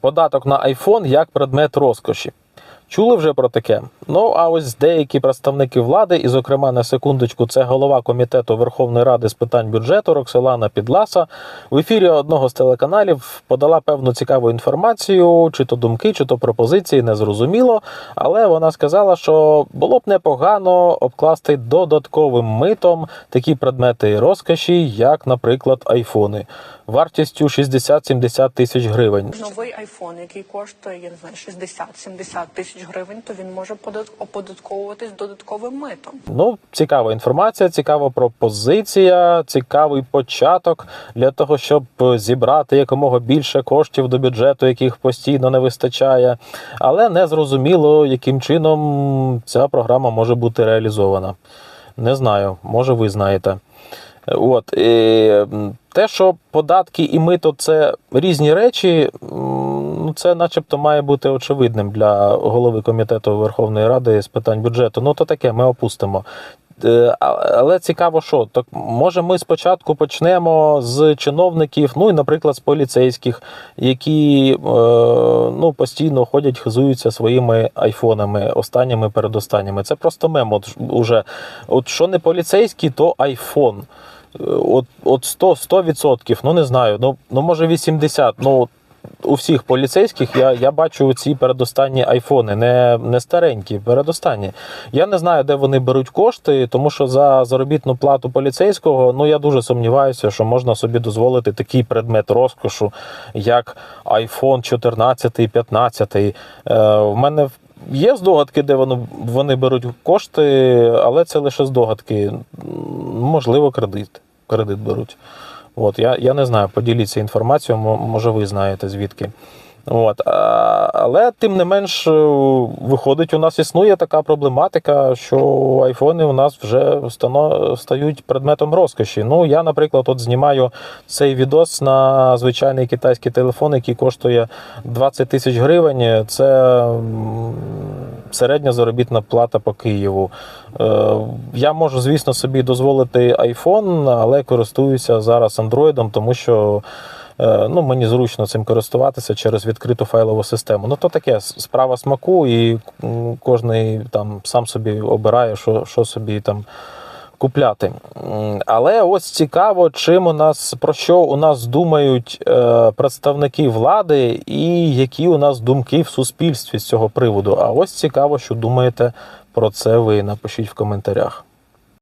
Податок на iPhone як предмет розкоші. Чули вже про таке? Ну а ось деякі представники влади, і, зокрема, на секундочку, це голова комітету Верховної Ради з питань бюджету Роксолана Підласа, в ефірі одного з телеканалів подала певну цікаву інформацію, чи то думки, чи то пропозиції, не зрозуміло. Але вона сказала, що було б непогано обкласти додатковим митом такі предмети розкоші, як, наприклад, айфони, вартістю 60-70 тисяч гривень. Новий айфон, який коштує, не знаю, 60-70 тисяч гривень, то він може оподатковуватись додатковим митом. Ну, цікава інформація, цікава пропозиція, цікавий початок для того, щоб зібрати якомога більше коштів до бюджету, яких постійно не вистачає. Але не зрозуміло, яким чином ця програма може бути реалізована. Не знаю, може ви знаєте. От і те, що податки і мито це різні речі, ну це, начебто, має бути очевидним для голови комітету Верховної Ради з питань бюджету. Ну то таке, ми опустимо. Е, Але цікаво, що так може ми спочатку почнемо з чиновників, ну і, наприклад, з поліцейських, які е, ну, постійно ходять, хизуються своїми айфонами, останніми передостанніми. Це просто мем. От уже от що не поліцейський, то айфон. Е, От, от 100, 100%, ну не знаю, ну, ну може 80%. Ну, у всіх поліцейських я, я бачу ці передостанні айфони, не, не старенькі, передостанні. Я не знаю, де вони беруть кошти, тому що за заробітну плату поліцейського, ну я дуже сумніваюся, що можна собі дозволити такий предмет розкошу, як iPhone 14, 15. Е, в мене Є здогадки, де вони, вони беруть кошти, але це лише здогадки. Можливо, кредит. Кредит беруть. От, я, я не знаю, поділіться інформацією, може ви знаєте звідки. От, але тим не менш, е, виходить, у нас існує така проблематика, що айфони у нас вже стають предметом розкоші. Ну, я, наприклад, от знімаю цей відос на звичайний китайський телефон, який коштує 20 тисяч гривень. Це середня заробітна плата по Києву. Е, Я можу, звісно, собі дозволити iPhone, але користуюся зараз Android, тому що. Е, Ну, мені зручно цим користуватися через відкриту файлову систему. Ну, то таке справа смаку, і кожний там сам собі обирає, що, що собі там купляти. Але ось цікаво, чим у нас про що у нас думають е, представники влади, і які у нас думки в суспільстві з цього приводу. А ось цікаво, що думаєте про це ви. Напишіть в коментарях.